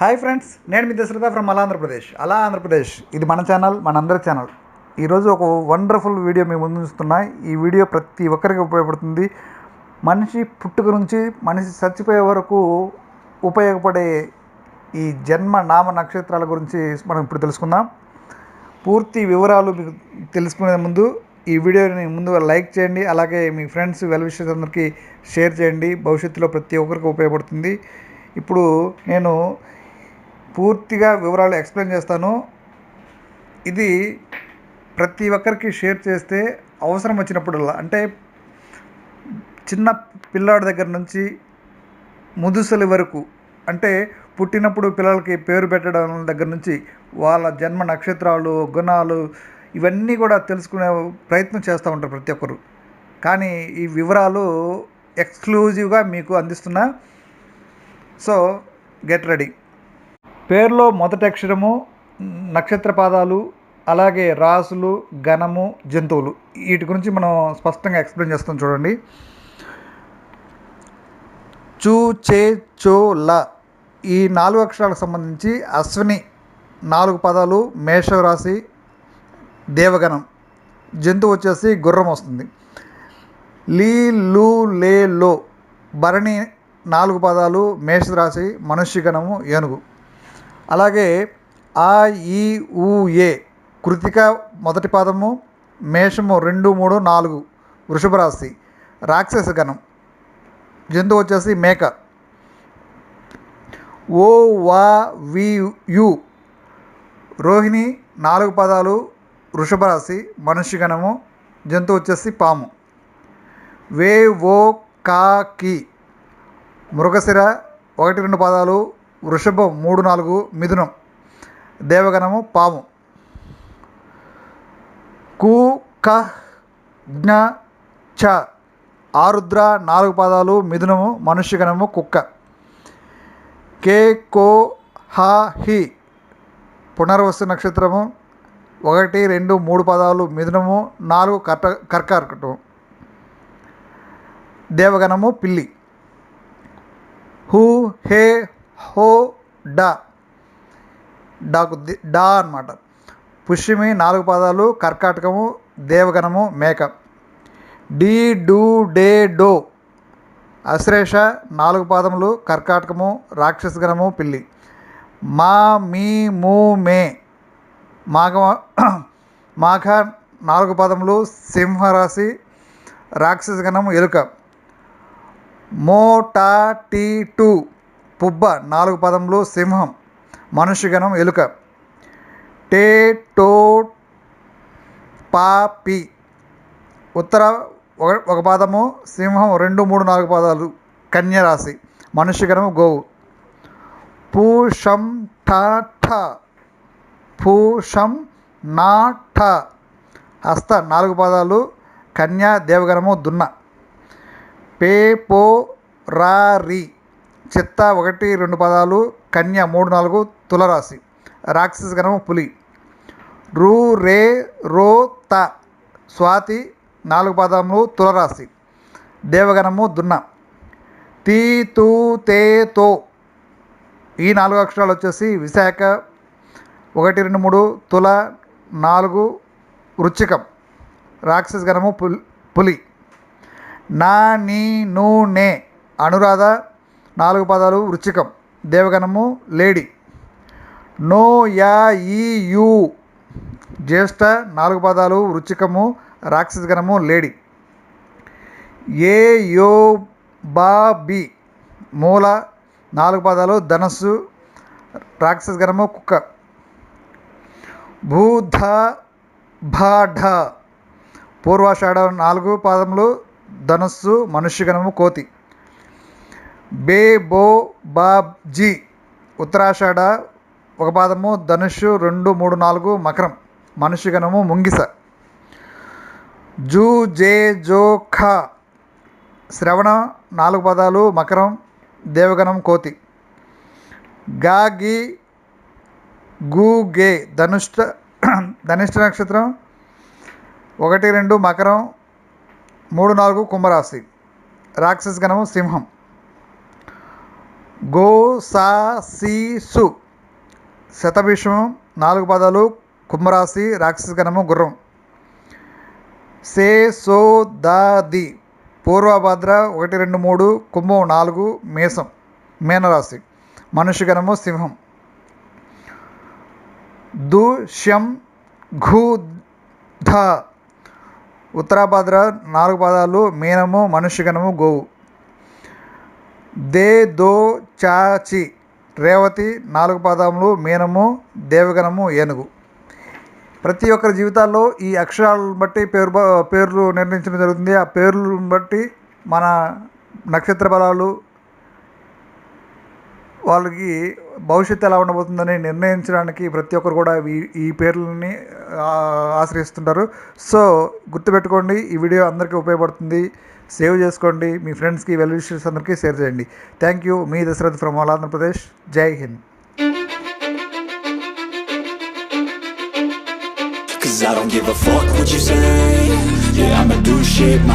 Hi friends నేను మీ Dasharatha from అలా ఆంధ్రప్రదేశ్ అలా ఆంధ్రప్రదేశ్ ఇది మన ఛానల్ మన అందరి ఛానల్. ఈరోజు ఒక వండర్ఫుల్ వీడియో మేము ముందుంచుతున్నాం ఈ వీడియో ప్రతి ఒక్కరికి ఉపయోగపడుతుంది. మనిషి పుట్టుక నుంచి మనిషి చచ్చిపోయే వరకు ఉపయోగపడే ఈ జన్మ నామ నక్షత్రాల గురించి మనం ఇప్పుడు తెలుసుకుందాం. పూర్తి వివరాలు మీకు తెలుసుకునే ముందు ఈ వీడియోని ముందుగా లైక్ చేయండి. అలాగే మీ ఫ్రెండ్స్ వెల్ విషయస్ అందరికీ షేర్ చేయండి. భవిష్యత్తులో ప్రతి ఒక్కరికి ఉపయోగపడుతుంది. ఇప్పుడు నేను పూర్తిగా వివరాలు ఎక్స్ప్లెయిన్ చేస్తాను. ఇది ప్రతి ఒక్కరికి షేర్ చేస్తే అవసరం వచ్చినప్పుడల్లా అంటే చిన్న పిల్లాడి దగ్గర నుంచి ముదుసలి వరకు అంటే పుట్టినప్పుడు పిల్లలకి పేరు పెట్టడం దగ్గర నుంచి వాళ్ళ జన్మ నక్షత్రాలు గుణాలు ఇవన్నీ కూడా తెలుసుకునే ప్రయత్నం చేస్తూ ఉంటారు ప్రతి ఒక్కరు. కానీ ఈ వివరాలు ఎక్స్క్లూజివ్గా మీకు అందిస్తున్నా. So get ready. పేరులో మొదటి అక్షరము నక్షత్ర పాదాలు అలాగే రాసులు గణము జంతువులు. వీటి గురించి మనం స్పష్టంగా ఎక్స్ప్లెయిన్ చేస్తాం చూడండి. చూ చే చో ల. ఈ నాలుగు అక్షరాలకు సంబంధించి అశ్విని నాలుగు పదాలు మేషరాశి దేవగణం. జంతువు వచ్చేసి గుర్రం వస్తుంది. లీ లు లే లో. భరణి నాలుగు పదాలు మేషరాశి మనుష్యగణము ఏనుగు. అలాగే ఆ ఈ ఊ ఏ కృతిక మొదటి పాదము మేషము రెండు మూడు నాలుగు వృషభ రాశి రాక్షస గణం. జంతువు వచ్చేసి మేక. ఓ వా వి యు రోహిణి నాలుగు పదాలు వృషభ రాశి మనుష్య గణము జంతువు వచ్చేసి పాము. వే ఓ కా కి మృగశిర ఒకటి రెండు పదాలు వృషభం మూడు నాలుగు మిథునం దేవగణము పాము. కు క జ్ఞ చ ఆరుద్ర నాలుగు పాదాలు మిథునము మనుష్యగణము కుక్క. కే కో హ హి పునర్వసు నక్షత్రము ఒకటి రెండు మూడు పదాలు మిథునము నాలుగు కర్క కర్కార్కటం దేవగణము పిల్లి. హూ హే హో డా. డాకు ది- డా అనమాట పుష్యమి నాలుగు పదాలు కర్కాటకము దేవగణము మేక. డి డూ డే డో. అశ్రేష నాలుగు పాదములు కర్కాటకము రాక్షసగణము పిల్లి. మా మీ మూ మే. మాఘ మాఘ నాలుగు పదములు సింహరాశి రాక్షసగణము ఎలుక. మో టా టీ టూ. పుబ్బ నాలుగు పదములు సింహం మనుష్యగణం ఎలుక. టే టో పా పి. ఉత్తర ఒక ఒక పాదము సింహం రెండు మూడు నాలుగు పాదాలు కన్యరాశి మనుష్యగణము గోవు. పూషం ఠ ఠ. పూషం నా ఠ. హస్త నాలుగు పాదాలు కన్యా దేవగణము దున్న. పే పో రా రి. చిత్త ఒకటి రెండు పదాలు కన్య మూడు నాలుగు తులరాశి. రాక్షస గణము పులి. రూ రే రో త. స్వాతి నాలుగు పదములు తులరాశి. దేవగణము దున్న. తీ తూ తే తో. ఈ నాలుగు అక్షరాలు వచ్చేసి విశాఖ ఒకటి రెండు మూడు తుల నాలుగు వృచ్చికం. రాక్షస గణము పుల్ పులి. నా నీ నూ నే. అనురాధ నాలుగు పదాలు వృచ్చికం దేవగణము లేడీ. నో యా ఈ యు జ్యేష్ఠ నాలుగు పదాలు వృచ్చికము రాక్షస గణము లేడి. ఏ యో బా బి మూల నాలుగు పదాలు ధనస్సు రాక్షస గణము కుక్క. భూధ భాఢ పూర్వాషాఢ నాలుగు పాదములు ధనస్సు మనుష్యగణము కోతి. బే బో ఉత్తరాషాఢ ఒక పాదము ధనుషు రెండు మూడు నాలుగు మకరం. మనుష్యగణము ముంగిస. జూ జే జో ఖ. శ్రవణ నాలుగు పదాలు మకరం దేవగణం కోతి. గా గి గు గే. ధనుష్ట ధనిష్ట నక్షత్రం ఒకటి రెండు మకరం మూడు నాలుగు కుంభరాశి. రాక్షస గణము సింహం. గో సా సి సు శతభిషం నాలుగు పదాలు కుంభరాశి రాక్షస గణము గుర్రం. సే సో దాది పూర్వభద్ర ఒకటి రెండు మూడు కుంభం నాలుగు మేషం మీనరాశి మనుష్య గణము సింహం. దు శం ఘు ధ ఉత్తరాభద్ర నాలుగు పదాలు మీనము మనుష్యగణము గోవు. దే దో చాచి రేవతి నాలుగు పదములు మీనము దేవగణము ఏనుగు. ప్రతి ఒక్కరి జీవితాల్లో ఈ అక్షరాలను బట్టి పేరు పేర్లు నిర్ణయించడం జరుగుతుంది. ఆ పేర్లను బట్టి మన నక్షత్ర బలాలు వాళ్ళకి భవిష్యత్తు ఎలా ఉండబోతుందని నిర్ణయించడానికి ప్రతి ఒక్కరు కూడా ఈ ఈ పేర్లని ఆశ్రయిస్తుంటారు. సో గుర్తుపెట్టుకోండి ఈ వీడియో అందరికీ ఉపయోగపడుతుంది. సేవ్ చేసుకోండి. మీ ఫ్రెండ్స్కి వెల్ విషర్స్ అందరికీ షేర్ చేయండి. థ్యాంక్ యూ మీ దశరథ్ ఫ్రమ్ ఆల్ ఆంధ్రప్రదేశ్ జై Hind Cause I don't give a fuck what you say. Yeah, I'ma do shit my